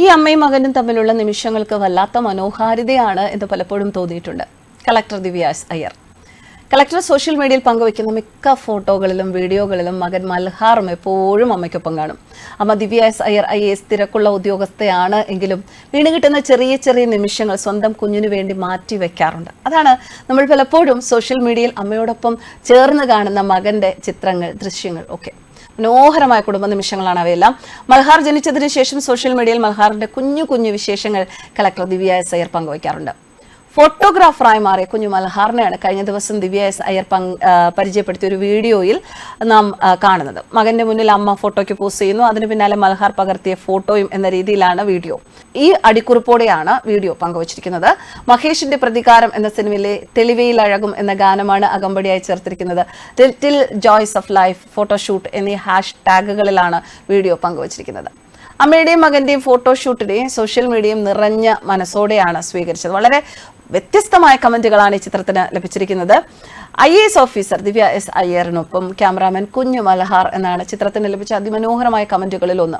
ഈ അമ്മയും മകനും തമ്മിലുള്ള നിമിഷങ്ങൾക്ക് വല്ലാത്ത മനോഹാരിതയാണ് എന്ന് പലപ്പോഴും തോന്നിയിട്ടുണ്ട്. Collector Divya S Iyer. Collector social മീഡിയയിൽ പങ്കുവയ്ക്കുന്ന മിക്ക ഫോട്ടോകളിലും വീഡിയോകളിലും മകൻ മൽഹാറും എപ്പോഴും അമ്മയ്ക്കൊപ്പം കാണും. അമ്മ ദിവ്യാസ് അയ്യർ ഐ എസ് തിരക്കുള്ള ഉദ്യോഗസ്ഥയാണ് എങ്കിലും വീണ് കിട്ടുന്ന ചെറിയ ചെറിയ നിമിഷങ്ങൾ സ്വന്തം കുഞ്ഞിനു വേണ്ടി മാറ്റി വെക്കാറുണ്ട് അതാണ് നമ്മൾ പലപ്പോഴും സോഷ്യൽ മീഡിയയിൽ അമ്മയോടൊപ്പം ചേർന്ന് കാണുന്ന മകന്റെ ചിത്രങ്ങൾ ദൃശ്യങ്ങൾ ഒക്കെ. മനോഹരമായ കുടുംബ നിമിഷങ്ങളാണ് അവയെല്ലാം. മൽഹാർ ജനിച്ചതിന് ശേഷം സോഷ്യൽ മീഡിയയിൽ മൽഹാറിന്റെ കുഞ്ഞു കുഞ്ഞു വിശേഷങ്ങൾ കളക്ടർ ദിവ്യ എസ് അയ്യർ പങ്കുവയ്ക്കാറുണ്ട്. ഫോട്ടോഗ്രാഫറായി മാറിയ കുഞ്ഞു മൽഹാറിനെയാണ് കഴിഞ്ഞ ദിവസം ദിവ്യ എസ് അയ്യർ പരിചയപ്പെടുത്തിയ ഒരു വീഡിയോയിൽ നാം കാണുന്നത്. മകന്റെ മുന്നിൽ അമ്മ ഫോട്ടോയ്ക്ക് പോസ് ചെയ്യുന്നു. അതിന് പിന്നാലെ മൽഹാർ പകർത്തിയ ഫോട്ടോയും എന്ന രീതിയിലാണ് വീഡിയോ. ഈ അടിക്കുറിപ്പോടെയാണ് വീഡിയോ പങ്കുവച്ചിരിക്കുന്നത്. മഹേഷിന്റെ പ്രതികാരം എന്ന സിനിമയിലെ തെളിവയിൽ അഴകും എന്ന ഗാനമാണ് അകമ്പടിയായി ചേർത്തിരിക്കുന്നത്. Little joys of life photoshoot എന്നീ ഹാഷ് ടാഗുകളിലാണ് വീഡിയോ പങ്കുവച്ചിരിക്കുന്നത്. അമ്മയുടെയും മകന്റെയും ഫോട്ടോഷൂട്ടിനെയും സോഷ്യൽ മീഡിയയും നിറഞ്ഞ മനസ്സോടെയാണ് സ്വീകരിച്ചത്. വളരെ വ്യത്യസ്തമായ കമന്റുകളാണ് ഈ ചിത്രത്തിന് ലഭിച്ചിരിക്കുന്നത്. I S officer Divya S അയ്യറിനൊപ്പം cameraman കുഞ്ഞു മലഹാർ എന്നാണ് ചിത്രത്തിന് ലഭിച്ച അതിമനോഹരമായ കമന്റുകളിൽ ഒന്ന്.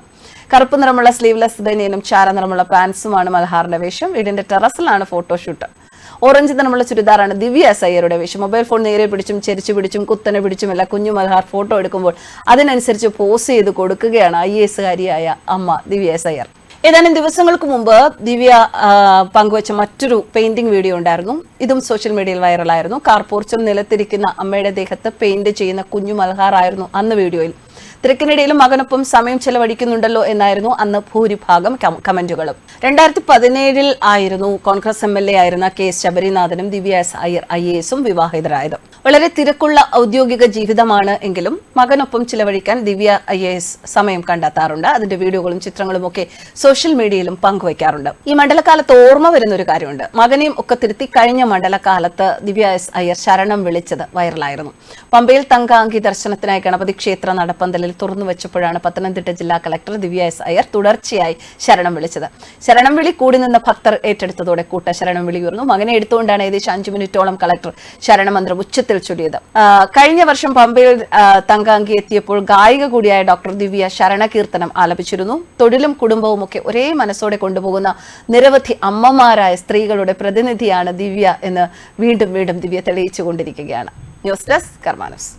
കറുപ്പ് നിറമുള്ള സ്ലീവ്ലെസ് ബനിയനും ചാര നിറമുള്ള പാൻസുമാണ് മലഹാറിന്റെ വേഷം. വീടിന്റെ ടെറസിലാണ് ഫോട്ടോഷൂട്ട്. ഓറഞ്ച് നിറമുള്ള ചുരിദാറാണ് ദിവ്യ എസ് അയ്യരുടെ വേഷം. മൊബൈൽ ഫോൺ നേരെ പിടിച്ചും ചെരിച്ചു പിടിച്ചും കുത്തനെ പിടിച്ചുമല്ല കുഞ്ഞു മലഹാർ ഫോട്ടോ എടുക്കുമ്പോൾ അതിനനുസരിച്ച് പോസ് ചെയ്ത് കൊടുക്കുകയാണ് ഐ എസ് കാരിയായ അമ്മ ദിവ്യ എസ് അയ്യർ. ഏതാനും ദിവസങ്ങൾക്ക് മുമ്പ് ദിവ്യ പങ്കുവച്ച മറ്റൊരു പെയിന്റിംഗ് വീഡിയോ ഉണ്ടായിരുന്നു. ഇതും സോഷ്യൽ മീഡിയയിൽ വൈറലായിരുന്നു കാർ പോർച്ചിൽ നിലത്തിരിക്കുന്ന അമ്മയുടെ ദേഹത്ത് പെയിന്റ് ചെയ്യുന്ന കുഞ്ഞു മൽഹാർ ആയിരുന്നു അന്ന് വീഡിയോയിൽ തിരക്കിനിടയിലും മകനൊപ്പം സമയം ചെലവഴിക്കുന്നുണ്ടല്ലോ എന്നായിരുന്നു അന്ന് ഭൂരിഭാഗം കമന്റുകളും. രണ്ടായിരത്തി പതിനേഴിൽ ആയിരുന്നു കോൺഗ്രസ് എം എൽ എ ആയിരുന്ന K ശബരിനാഥനും Divya S Iyer I A എസും വിവാഹിതരായത്. വളരെ തിരക്കുള്ള ഔദ്യോഗിക ജീവിതമാണ് എങ്കിലും മകനൊപ്പം ചിലവഴിക്കാൻ ദിവ്യ ഐ എ എസ് സമയം കണ്ടെത്താറുണ്ട്. അതിന്റെ വീഡിയോകളും ചിത്രങ്ങളും ഒക്കെ സോഷ്യൽ മീഡിയയിലും പങ്കുവയ്ക്കാറുണ്ട്. ഈ മണ്ഡലകാലത്ത് ഓർമ്മ വരുന്ന ഒരു കാര്യമുണ്ട്. മകനെയും ഒക്കെ തിരുത്തി കഴിഞ്ഞ മണ്ഡലകാലത്ത് ദിവ്യ എസ് അയ്യർ ശരണം വിളിച്ചത് വൈറലായിരുന്നു. പമ്പയിൽ തങ്കാങ്കി ദർശനത്തിനായി ഗണപതി ക്ഷേത്ര നടപ്പന്തലിൽ തുറന്നു വെച്ചപ്പോഴാണ് പത്തനംതിട്ട ജില്ലാ കളക്ടർ ദിവ്യ എസ് അയ്യർ തുടർച്ചയായി ശരണം വിളിച്ചത്. ശരണം വിളി കൂടി നിന്ന ഭക്തർ ഏറ്റെടുത്തതോടെ കൂട്ട ശരണം വിളി ഉയർന്നു. മകനെ എടുത്തുകൊണ്ടാണ് ഏകദേശം അഞ്ചു മിനിറ്റോളം കളക്ടർ ശരണമന്ത്രം ഉച്ചത്തിൽ ചൊല്ലിയത്. കഴിഞ്ഞ വർഷം പമ്പയിൽ തങ്കാങ്കി എത്തിയപ്പോൾ ഗായിക കൂടിയായ ഡോക്ടർ ദിവ്യ ശരണകീർത്തനം ആലപിച്ചിരുന്നു. തൊഴിലും കുടുംബവും ഒക്കെ ഒരേ മനസ്സോടെ കൊണ്ടുപോകുന്ന നിരവധി അമ്മമാരായ സ്ത്രീകളുടെ പ്രതിനിധിയാണ് ദിവ്യ എന്ന് വീണ്ടും വീണ്ടും ദിവ്യ തെളിയിച്ചുകൊണ്ടിരിക്കുകയാണ്. News desk കർമാനസ്.